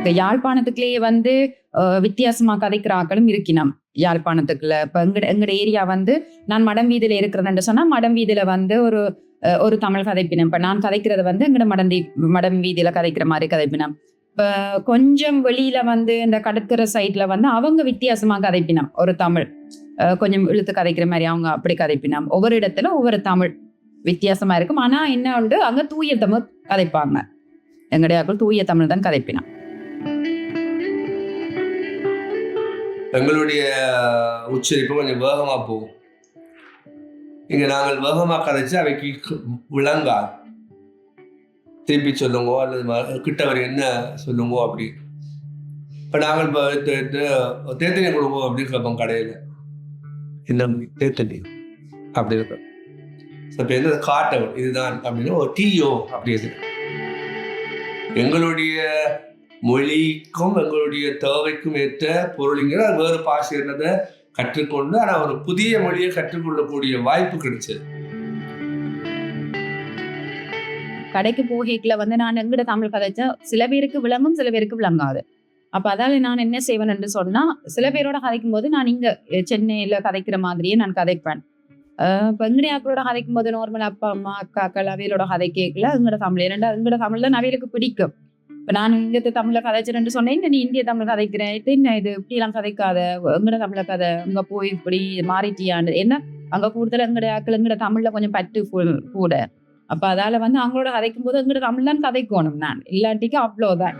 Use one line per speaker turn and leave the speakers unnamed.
இந்த யாழ்ப்பாணத்துக்குள்ளேயே வந்து வித்தியாசமா கதைக்கிற ஆக்களும் இருக்கினம். யாழ்ப்பாணத்துக்குள்ள. இப்ப எங்கட எங்கட ஏரியா வந்து நான் மடம் வீதியில இருக்கிறதுன்னு சொன்னா மடம் வீதியில வந்து ஒரு அஹ், ஒரு தமிழ் கதைப்பினம். இப்ப நான் கதைக்கிறது வந்து எங்கட மடந்தி மடம் வீதியில கதைக்கிற மாதிரி கதைப்பினம். இப்ப கொஞ்சம் வெளியில வந்து இந்த கடற்கரை சைட்ல வந்து அவங்க வித்தியாசமா கதைப்பினம். ஒரு தமிழ். அஹ், கொஞ்சம் இழுத்து கதைக்கிற மாதிரி அவங்க அப்படி கதைப்பினம். ஒவ்வொரு இடத்துல ஒவ்வொரு தமிழ் வித்தியாசமா இருக்கும். ஆனா என்ன உண்டு அங்க தூய தமிழ் கதைப்பாங்க. எங்கடையாக்கள் தூய தமிழ் தான் கதைப்பினம்.
எங்களுடைய உச்சரிப்பு கொஞ்சம் வேகமா போகும். இங்கே நாங்கள் வேகமா கதைச்சு அவைக்கு விளங்கா திருப்பி சொல்லுங்க அல்லது கிட்டவர் என்ன சொல்லுங்கோ அப்படி. இப்போ நாங்கள் இப்போ தேத்தனியை கொடுப்போம் அப்படின்னு கேட்போம் கடையில். என்ன தேத்தனி அப்படி இருக்கும். இப்போ என்ன காட்டவன். இதுதான் அப்படின்னு ஒரு டீயோ அப்படி எங்களுடைய மொழிக்கும் எங்களுடைய தேவைக்கும் ஏற்ற பொருளுங்கிற வேறு பாஷை கற்றுக்கொண்டு ஆனால் ஒரு புதிய மொழியை கற்றுக்கொள்ளக்கூடிய வாய்ப்பு கிடைச்சது.
கடைக்கு போகைக்குள்ள வந்து நான் எங்கிட்ட தமிழ் கதைச்சா சில பேருக்கு விளங்கும் சில பேருக்கு விளங்காது. அப்ப அதால நான் என்ன செய்வேன் என்று சொன்னா சில பேரோட கதைக்கும் போது நான் இங்க சென்னையில கதைக்கிற மாதிரியே நான் கதைப்பேன். அஹ் இப்ப எங்கடையாக்களோட கதைக்கும் போது நார்மல் அப்பா அம்மா அக்காக்கள் அவையலோட கதை கேட்கல எங்கட தமிழ். ஏன்னா எங்கட தமிழ் தான் அவைகளுக்கு பிடிக்கும். இப்போ நான் இங்கே தமிழ கதைச்சிரன்னு சொன்னேன். நீ இந்திய தமிழ் கதைக்கிறேன் இது என்ன இது? இப்படிலாம் கதைக்காத எங்கட தமிழ கதை? அங்க போய் இப்படி மாறிட்டியான்னு என்ன? அங்க கூடுதல் எங்கட ஆக்கள் எங்கட தமிழில் கொஞ்சம் பற்று கூட. அப்போ அதால வந்து அவங்களோட கதைக்கும் போது எங்கட தமிழ் தான் கதைக்கணும் நான். இல்லாட்டிக்கு அவ்வளோதான்